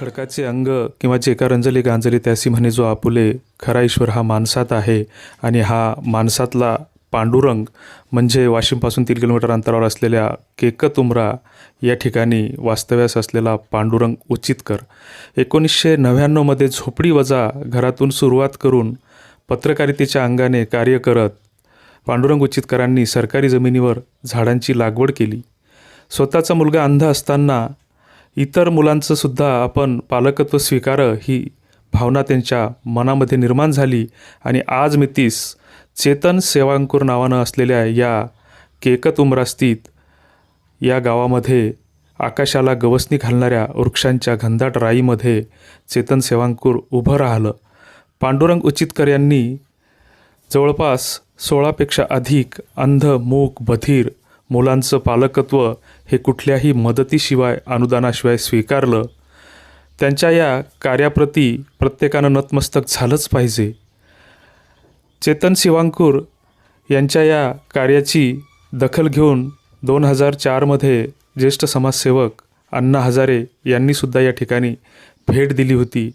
खडकाचे अंग किंवा चेका रंजली गांजली त्यासी म्हणे जो आपुले खरा ईश्वर हा माणसात आहे आणि हा माणसातला पांडुरंग म्हणजे वाशिमपासून तीन किलोमीटर अंतरावर असलेल्या केकतुमरा या ठिकाणी वास्तव्यास असलेला पांडुरंग उचितकर. एकोणीसशे नव्याण्णवमध्ये झोपडी वजा घरातून सुरुवात करून पत्रकारितेच्या अंगाने कार्य करत पांडुरंग उचितकरांनी सरकारी जमिनीवर झाडांची लागवड केली. स्वतःचा मुलगा अंध असताना इतर मुलांचं सुद्धा आपण पालकत्व स्वीकार ही भावना त्यांच्या मनामध्ये निर्माण झाली आणि आज मितीस चेतन सेवांकुर नावानं असलेल्या या केकत उमरास्थित या गावामध्ये आकाशाला गवसणी घालणाऱ्या वृक्षांच्या घनदाट राईमध्ये चेतन सेवांकूर उभं राहिलं. पांडुरंग उचितकर यांनी जवळपास सोळापेक्षा अधिक अंध मूक बधीर मुलांचं पालकत्व हे कुठल्याही मदतीशिवाय अनुदानाशिवाय स्वीकारलं त्यांच्या या कार्याप्रती प्रत्येकानं नतमस्तक झालंच पाहिजे. चेतन शिवांकूर यांच्या या कार्याची दखल घेऊन दोन हजार चारमध्ये ज्येष्ठ समाजसेवक अण्णा हजारे यांनीसुद्धा या ठिकाणी भेट दिली होती.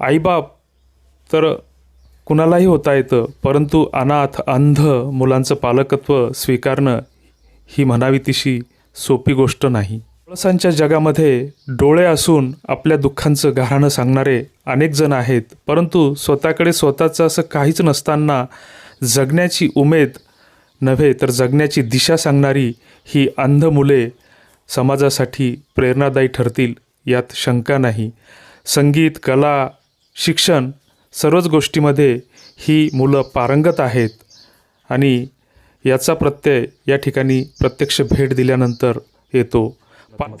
आईबाप तर कुणालाही होता येतं परंतु अनाथ अंध मुलांचं पालकत्व स्वीकारणं ही म्हणावी तिशी सोपी गोष्ट नाही. माणसांच्या जगामध्ये डोळे असून आपल्या दुःखांचं गाऱ्हाणं सांगणारे अनेक जण आहेत परंतु स्वतःकडे स्वतःचं असं काहीच नसताना जगण्याची उमेद नव्हे तर जगण्याची दिशा सांगणारी ही अंध मुले समाजासाठी प्रेरणादायी ठरतील यात शंका नाही. संगीत कला शिक्षण सर्वच गोष्टीमध्ये ही मुलं पारंगत आहेत आणि याचा प्रत्यय या ठिकाणी प्रत्यक्ष भेट दिल्यानंतर येतो. पाच